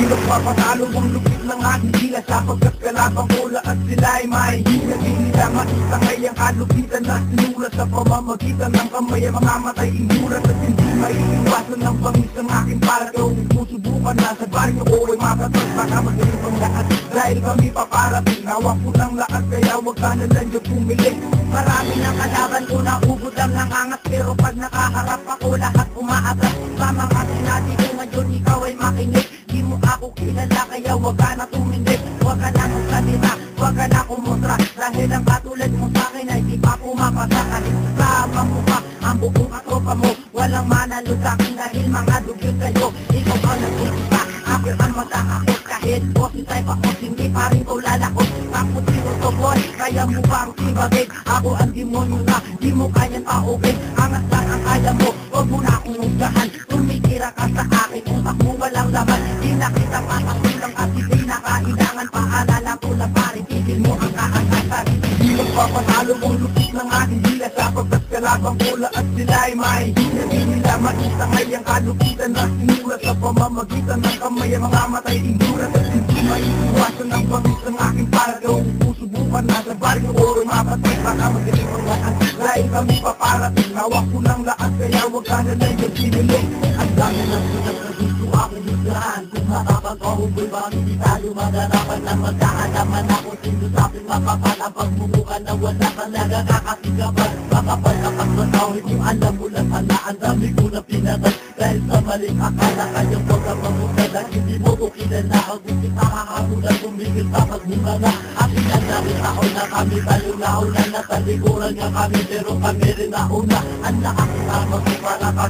Di magpapatalo ang lupit ng aking dila Sapagkat kalabang kola at sila ay mahihila Di nila maisangay ang kalupitan na sinulat Sa pamamagitan ng kamay ang mamamatay inulat At hindi maiiwasan ng bangis ng aking palagaw Susubukan na sa baryo ko ay mapatag Baka magaling pang lahat. Dahil kami paparating Hawak ko ng lahat kaya wag ka na lang yung pumili. Marami ng kalaban ko na ubod ang nangangat Pero pag nakaharap ako lahat umaatras Sa mga sinabi ko ngayon ikaw ay makinig Di mo ako kilala kaya wag ka na tumindig Wag ka na magsalita, wag ka na kumontra. Dahil ang katulad mo sa akin ay di pa pumapasa Kahit kasama mo pa ang buong katropa mo? Walang manalo sa akin dahil mga dugyot kayo Ikaw ang nag-iisa, akin ang matakakot Kahit bosin tayo pa hindi pa rin ko lalakot Ako sino to boy, kaya mo bang ibagay Ako ang demonyo na di mo kayang paubig Angas lang ang kaya mo, huwag mo na akong husgahan Tumitira ka sa akin, utak mo walang laman Na kita matakulang kasi di nakailangan Paalala ko lang pare, tigil mo ang kaangasan Di magpapatalo ang lupit ng aking dila Sapagkat kalabang kola at sila ay mahihila Di nila maisangay ang kalupitan na sinulat Sa pamamagitan ng kamay. Ang mga matay indurat At hindi maiiwasan ang bangis ng aking palagaw Susubukan na sa baryo ay mapatay. Baka magaling ang lahat Dahil kami paparating. Hawak ko ng lahat Kaya wag ka na lang yung sinili Ang dami ng sunod na akong husgahan Kung matapag o huboy ba hindi tayo magarapan Na magkakalaman ako sinusapin Mapapalapag bumukan na wala ka nagkakasigapan Makapal kapag mataw hindi alam mo lang sana Ang dami ko na pinatay Dahil sa maling akala kayong huwag kang mamutad At hindi mo ko kilala Ang gusto kakahamulan Tumigil sa pagbunga na Ating ang dami tao na kami tayo nauna Nasa likuran nga kami pero kami rin nauna Ang nakakasama ko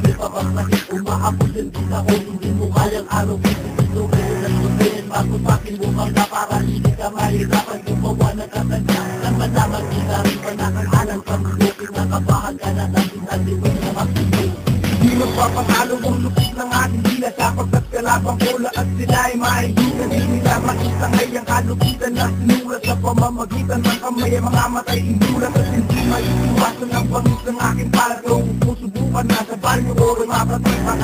para kami pabagsakin Umaabot din din ako Hindi mo kayang araw Gusto ko na sumihin Bago sa akin bumang na para hindi ka mahirapan Gumawa ng katanya Nang malaman kita rin pa nakakalan Pag-ibig nakabahan ka na natin limit na magsigil Di magpapatalo ang lupit ng ating dila Sapagkat kalabang kola at sila ay mahihila Di nila maisangay ang kalupitan na sinulat Sa pamamagitan ng kamay mga matay inulat At hindi maiiwasan ang bangis ng aking palagaw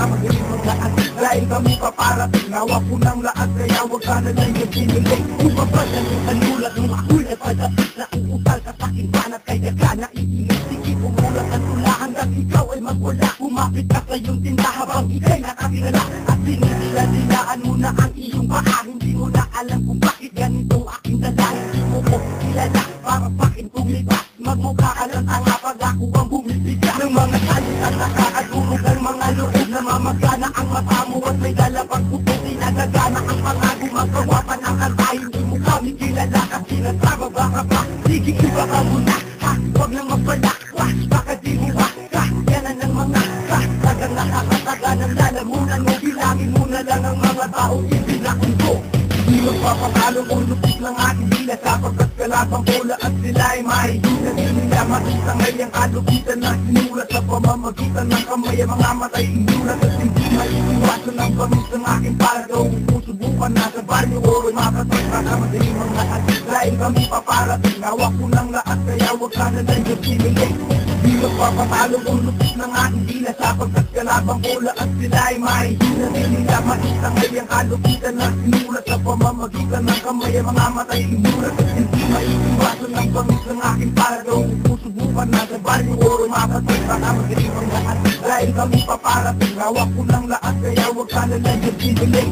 ang lahat Dahil kami paparating Hawak ko ng lahat Kaya wag ka na lang yung sinili Upang ba na yung anulat Nung ako'y napadapit na uutal ka sa aking banat Kaya ka na iingat Sige umulat ang tula Hanggang ikaw ay magwala Kumapit ka sa iyong tinda Habang ikay nakakilala At siniladilaan mo na ang iyong paa Hindi mo na alam kung bakit ganito aking dala Hindi mo ko kilala Para pakin kong lipas Magmukha ka lang tanga pag ako ang bumibigya may dalapang puto Tinagagana ang mga gumagawa pa ng kanta. Hindi mo kami kilala kasi nagsama baka pa. Sige iba ka muna ha? Huwag nang magpalakwa Baka di mo ba ka Yanan ng mga ka Tagang nakakataga ng lalamunan mo Bilangin mo na lang ang mga tao. Ibinakon ko Di magpapatalo ang lupit ng aking dila Sapagkat kalabang kola at sila ay mahihila Di nila maisangay ang kalupitan na sinulat Sa pamamagitan ng kamay ang mga matay. Inulat At hindi maiiwasan ang bangis ng aking palagaw Susubukan. Na sa baryo ko ay mapatay Baka magaling ang lahat. Dahil kami paparating Hawak ko ng lahat. Kaya wag ka na lang yung sinili Di magpapatalo ang lupit ng aking dila Sapagkat kalabang kola at sila ay mahihila Di nila maisangay ang kalupitan na sinulat Sa pamamagitan ng kamay ang mga matay. Inulat At hindi maiiwasan ang bangis ng aking palagaw Susubukan na sa baryo ko ay mapatay Baka magaling ang lahat Dahil kami paparating Hawak ko ng lahat Kaya wag ka na lang yung sinili